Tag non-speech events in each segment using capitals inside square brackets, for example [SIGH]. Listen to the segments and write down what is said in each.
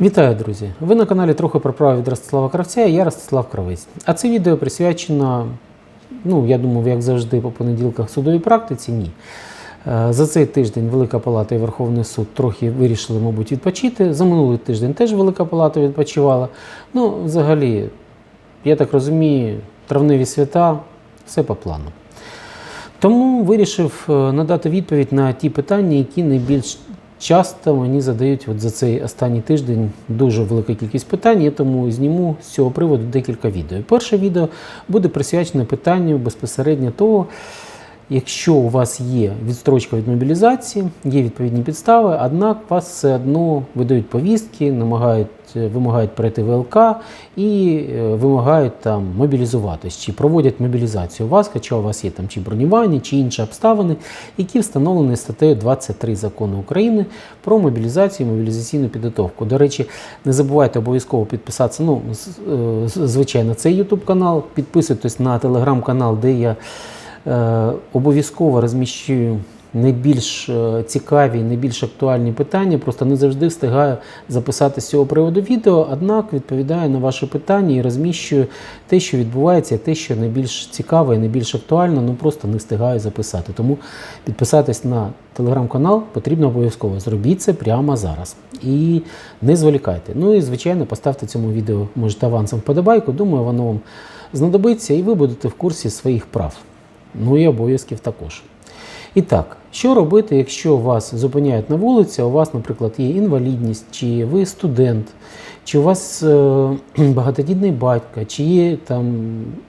Вітаю, друзі! Ви на каналі трохи про право від Ростислава Кравця, я Ростислав Кравець. А це відео присвячено, ну я думав, як завжди, по понеділках судовій практиці. Ні. Е, За цей тиждень Велика Палата і Верховний суд трохи вирішили, мабуть, відпочити. За минулий тиждень теж Велика Палата відпочивала. Ну, взагалі, я так розумію, травневі свята, все по плану. Тому вирішив е, надати відповідь на ті питання, які найбільш часто мені задають от за цей останній тиждень дуже велика кількість питань, я тому зніму з цього приводу декілька відео. Перше відео буде присвячене питанню безпосередньо того, якщо у вас є відстрочка від мобілізації, є відповідні підстави, однак вас все одно видають повістки, намагають, е, вимагають перейти ВЛК і е, вимагають там мобілізуватись, чи проводять мобілізацію у вас, хоча у вас є там чи бронювання, чи інші обставини, які встановлені статтею 23 закону України про мобілізацію і мобілізаційну підготовку. До речі, не забувайте обов'язково підписатися. Ну, е, звичайно, цей YouTube канал, підписуйтесь на телеграм-канал, де я обов'язково розміщую найбільш е, цікаві, найбільш актуальні питання. Просто не завжди встигаю записати з цього приводу відео, однак відповідаю на ваші питання і розміщую те, що відбувається, те, що найбільш цікаво і найбільш актуально, ну просто не встигаю записати. Тому підписатись на телеграм-канал потрібно обов'язково. Зробіть це прямо зараз. І не зволікайте. Ну і звичайно, поставте цьому відео, можете авансом вподобайку. Думаю, воно вам знадобиться, і ви будете в курсі своїх прав. Ну і обов'язків також. І так, що робити, якщо вас зупиняють на вулиці, у вас, наприклад, є інвалідність, чи ви студент, чи у вас е, [CLEARS THROAT] багатодітний батько, чи є там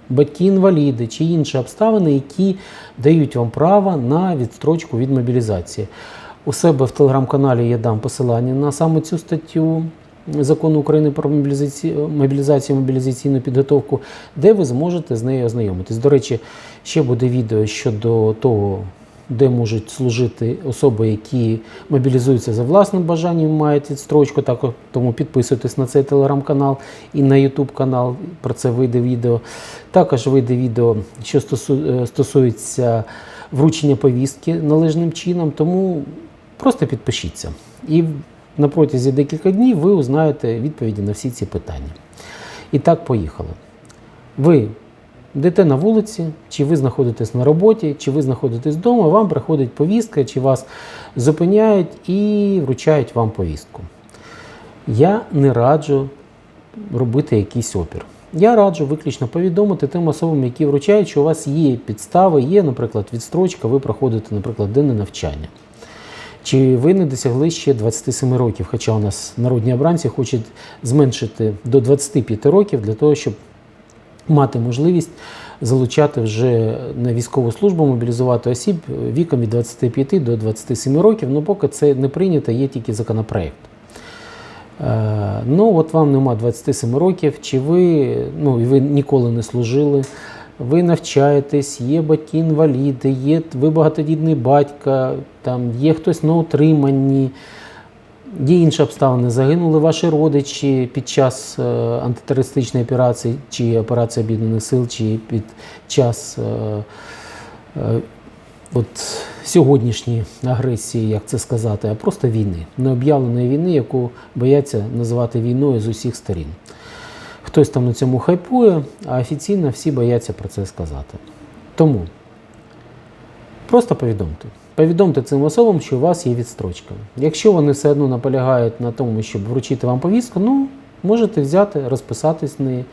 батьки-інваліди, чи інші обставини, які дають вам право на відстрочку від мобілізації. У себе в телеграм-каналі я дам посилання на саме цю статтю закону України про мобілізацію, мобілізацію мобілізаційну підготовку, де ви зможете з нею ознайомитись. До речі, ще буде відео щодо того, де можуть служити особи, які мобілізуються за власним бажанням, мають відстрочку. Так, тому підписуйтесь на цей телеграм-канал і на Ютуб канал. Про це вийде відео. Також вийде відео, що е, стосується вручення повістки належним чином. Тому просто підпишіться. І на протязі декілька днів ви узнаєте відповіді на всі ці питання. І так, поїхали. Ви йдете на вулиці, чи ви знаходитесь на роботі, чи ви знаходитесь вдома, вам приходить повістка, чи вас зупиняють і вручають вам повістку. Я не раджу робити якийсь опір. Я раджу виключно повідомити тим особам, які вручають, що у вас є підстави, є, наприклад, відстрочка, ви проходите, наприклад, денне навчання. Чи ви не досягли ще 27 років? Хоча у нас народні обранці хочуть зменшити до 25 років для того, щоб мати можливість залучати вже на військову службу, мобілізувати осіб віком від 25 до 27 років. Ну, поки це не прийнято, є тільки законопроект. Е, Ну, от вам нема 27 років, чи ви, ну, ви ніколи не служили, ви навчаєтесь, є батьки-інваліди, є ви багатодітний батько, там, є хтось на утриманні, є інші обставини. Загинули ваші родичі під час е, антитерористичної операції, чи операції Об'єднаних сил, чи під час е, е, от сьогоднішньої агресії, як це сказати, а просто війни, необ'явленої війни, яку бояться називати війною з усіх сторін. Хтось там на цьому хайпує, а офіційно всі бояться про це сказати. Тому просто повідомте. Повідомте цим особам, що у вас є відстрочка. Якщо вони все одно наполягають на тому, щоб вручити вам повістку, ну можете взяти, розписатись в неї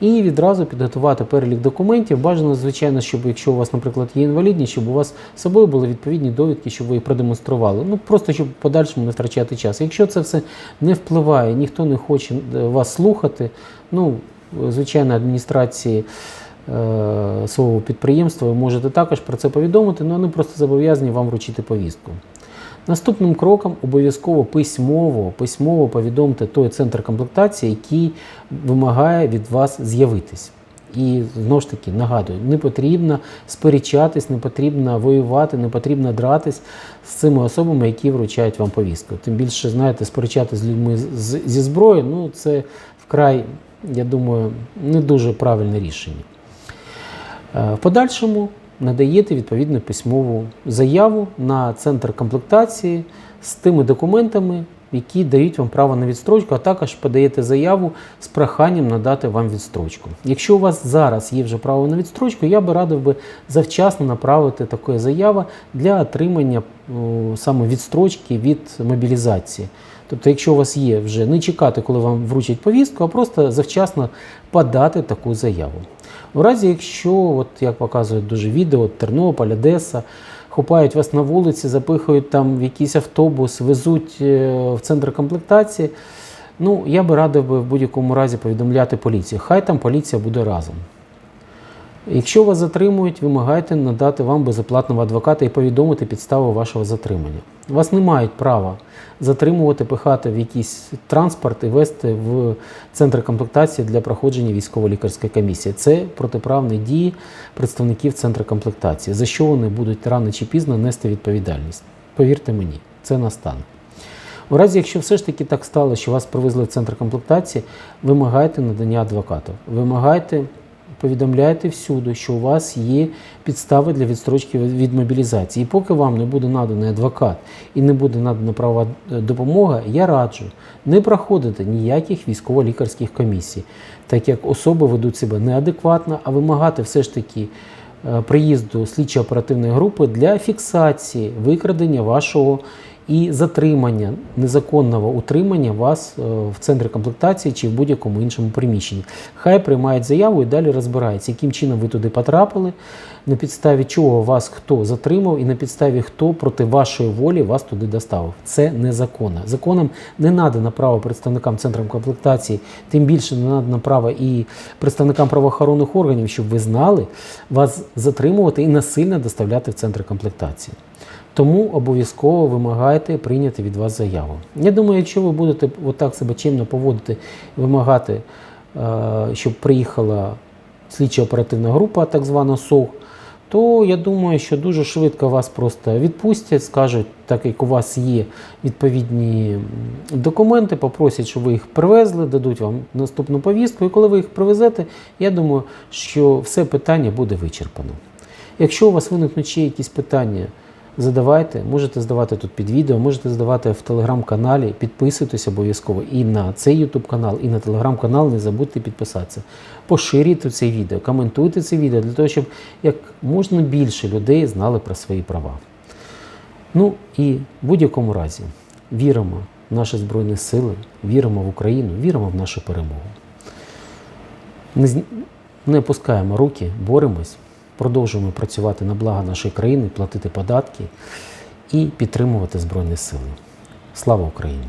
і відразу підготувати перелік документів. Бажано, звичайно, щоб якщо у вас, наприклад, є інвалідність, щоб у вас з собою були відповідні довідки, щоб ви їх продемонстрували. Ну просто щоб в подальшому не втрачати час. Якщо це все не впливає, ніхто не хоче е, вас слухати, ну звичайно, адміністрації. Е, Свого підприємства ви можете також про це повідомити, але вони просто зобов'язані вам вручити повістку. Наступним кроком обов'язково письмово, письмово повідомте той центр комплектації, який вимагає від вас з'явитись. І знову ж таки нагадую, не потрібно сперечатись, не потрібно воювати, не потрібно дратись з цими особами, які вручають вам повістку. Тим більше, знаєте, сперечатись з людьми зі зброєю, ну це вкрай, я думаю, не дуже правильне рішення. Е, В подальшому надаєте відповідну письмову заяву на центр комплектації з тими документами, які дають вам право на відстрочку, а також подаєте заяву з проханням надати вам відстрочку. Якщо у вас зараз є вже право на відстрочку, я би радив би завчасно направити таку заяву для отримання саме відстрочки від мобілізації. Тобто, якщо у вас є вже не чекати, коли вам вручать повістку, а просто завчасно подати таку заяву. У разі, якщо, от як показують дуже відео, Тернопіль, Одеса, хопають вас на вулиці, запихують там в якийсь автобус, везуть е, в центр комплектації. Ну, я би радив би в будь-якому разі повідомляти поліцію. Хай там поліція буде разом. Якщо вас затримують, вимагайте надати вам безоплатного адвоката і повідомити підставу вашого затримання. Вас не мають права затримувати, пихати в якийсь транспорт і вести в центр комплектації для проходження військово-лікарської комісії. Це протиправні дії представників центру комплектації, за що вони будуть рано чи пізно нести відповідальність. Повірте мені, це настане. У разі, якщо все ж таки так стало, що вас привезли в центр комплектації, вимагайте надання адвоката. Вимагайте, повідомляйте всюди, що у вас є підстави для відстрочки від мобілізації. І поки вам не буде наданий адвокат і не буде надана правова е, допомога, я раджу не проходити ніяких військово-лікарських комісій, так як особи ведуть себе неадекватно, а вимагати все ж таки е, приїзду слідчо-оперативної групи для фіксації викрадення вашого і затримання незаконного утримання вас е, в центрі комплектації чи в будь-якому іншому приміщенні. Хай приймають заяву і далі розбираються, яким чином ви туди потрапили, на підставі чого вас хто затримав, і на підставі хто проти вашої волі вас туди доставив. Це незаконно. Законом не надано право представникам центру комплектації, тим більше не надано право і представникам правоохоронних органів, щоб ви знали, вас затримувати і насильно доставляти в центр комплектації. Тому обов'язково вимагайте прийняти від вас заяву. Я думаю, якщо ви будете отак себе чимно поводити вимагати, е, щоб приїхала слідча оперативна група, так звана СОГ, то я думаю, що дуже швидко вас просто відпустять, скажуть, так як у вас є відповідні документи, попросять, щоб ви їх привезли, дадуть вам наступну повістку. І коли ви їх привезете, я думаю, що все питання буде вичерпано. Якщо у вас виникнуть ще якісь питання, задавайте, можете задавати тут під відео, можете задавати в телеграм-каналі, підписуйтесь обов'язково і на цей YouTube канал, і на телеграм-канал. Не забудьте підписатися. Поширюйте це відео, коментуйте це відео для того, щоб як можна більше людей знали про свої права. Ну і в будь-якому разі віримо в наші Збройні Сили, віримо в Україну, віримо в нашу перемогу. Не, не опускаємо руки, боремось, продовжуємо працювати на благо нашої країни, платити податки і підтримувати Збройні Сили. Слава Україні!